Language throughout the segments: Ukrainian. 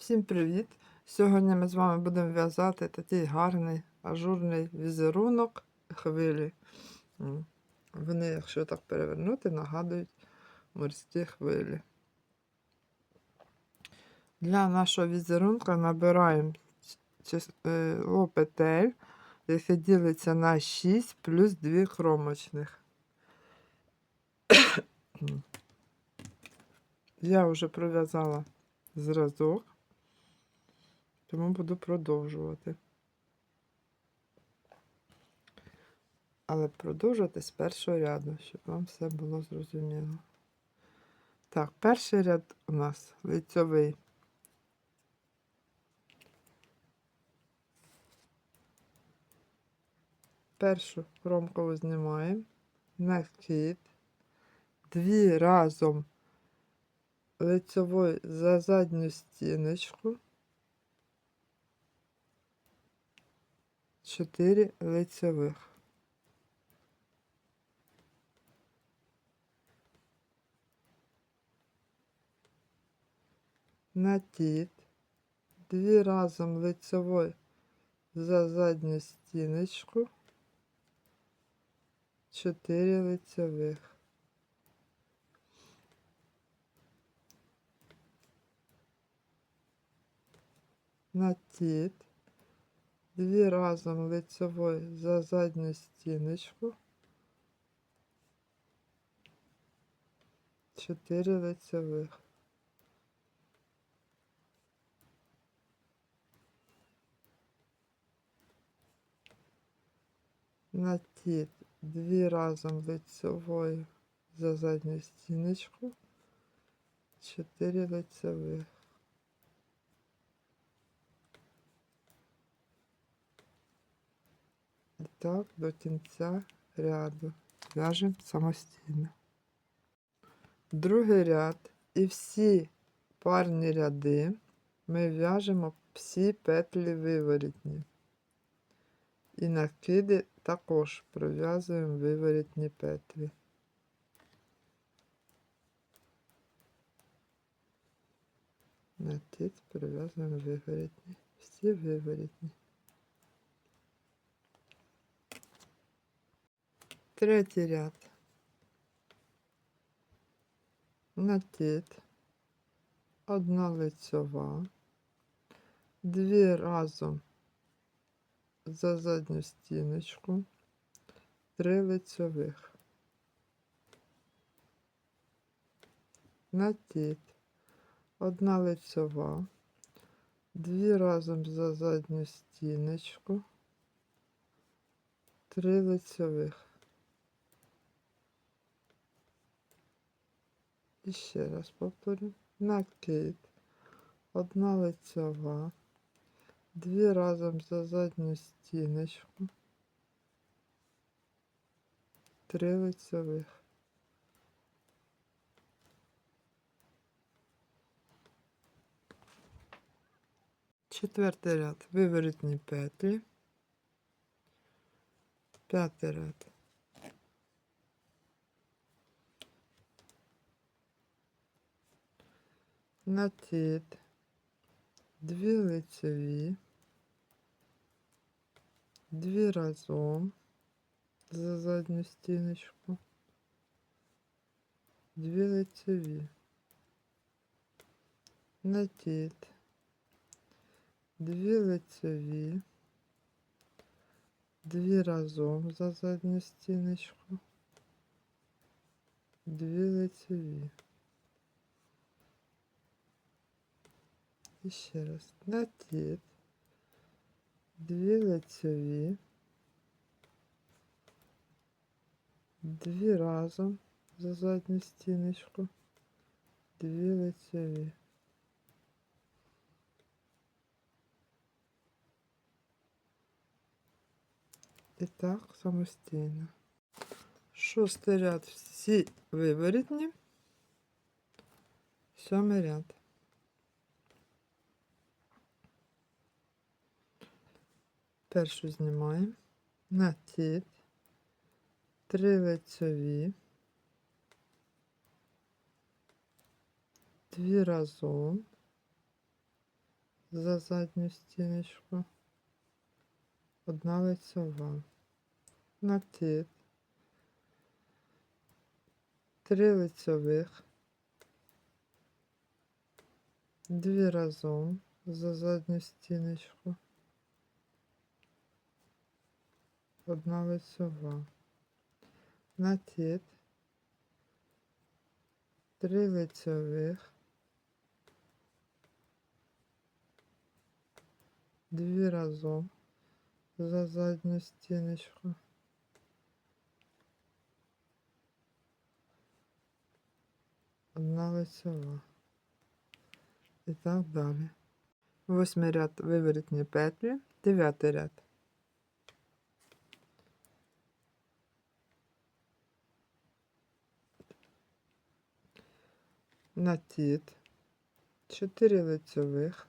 Всім привіт! Сьогодні ми з вами будемо в'язати такий гарний ажурний візерунок хвилі. Вони, якщо так перевернути, нагадують морські хвилі. Для нашого візерунка набираємо е, петель, яке ділиться на 6 плюс 2 кромочних. Я вже пров'язала зразок, тому буду продовжувати. Але продовжувати з першого ряду, щоб вам все було зрозуміло. Так, перший ряд у нас лицьовий. Першу ромкову знімаємо, накид, дві разом лицевой за задню стіночку. 4 лицевих. Натід. Дві разом лицевой за задню стіночку. 4 лицевих. Натід. Дві разом лицевой за задню стіночку. Чотири лицевих. Натід. Дві разом лицевой за задню стіночку. Чотири лицевих. Так до кінця ряду. В'яжемо самостійно. Другий ряд і всі парні ряди ми в'яжемо всі петлі виворітні. І накиди також пров'язуємо виворітні петлі. Накид пров'язуємо виворітні. Всі виворітні. Третій ряд. Накид. Одна лицьова. Дві разом за задню стіночку. Три лицьових. Накид. Одна лицьова. Дві разом за задню стіночку. Три лицьових. І ще раз повторю. Накид. Одна лицьова. Дві разом за задню стіночку. Три лицьових. Четвертий ряд. Виворітні петлі. П'ятий ряд. Накид, дві лицеві, дві разом. За задню стіночку, дві лицеві, накид, дві лицеві, дві разом за задню стіночку, дві лицеві. І ще раз накид, дві лицеві, дві разом за задню стіночку, дві лицеві. І так самостійно. Шостий ряд всі виворітні, сьомий ряд. Першу знімаємо. Накид, три лицеві, дві разом. За задню стіночку, одна лицьова, накид, три лицьових, дві разом. За задню стіночку, одна лицьова, накид, три лицьових, дві разом за задню стіночку. Одна лицьова. І так далі. Восьмий ряд виворітні петлі, дев'ятий ряд. Натіт, чотири лицьових,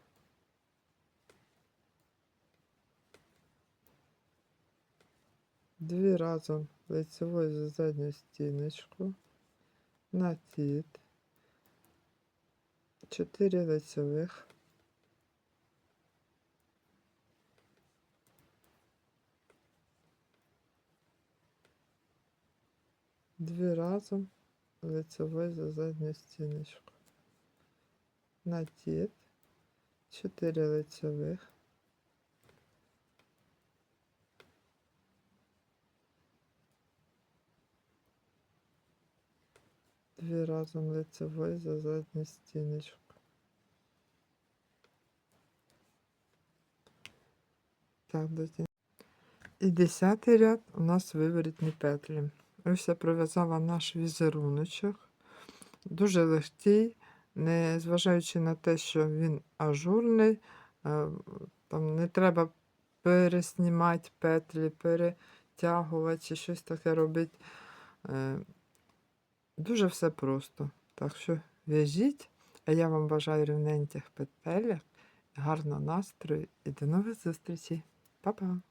дві разом лицевою за задню стіночку, натіт, чотири лицевих, дві разом лицевою за задню стіночку, натіт, чотири лицевих, Дві разом лицевой за задню стіночку. Так, доті. І десятий ряд у нас виворітні петлі. Ось я наш візеруночок. Дуже легкий, не зважаючи на те, що він ажурний, е, там не треба переснімати петлі, перетягувати чи щось таке робити. Е, Дуже все просто. Так що в'яжіть, а я вам бажаю рівненьких петелек, гарного настрою і до нових зустрічей. Па-па!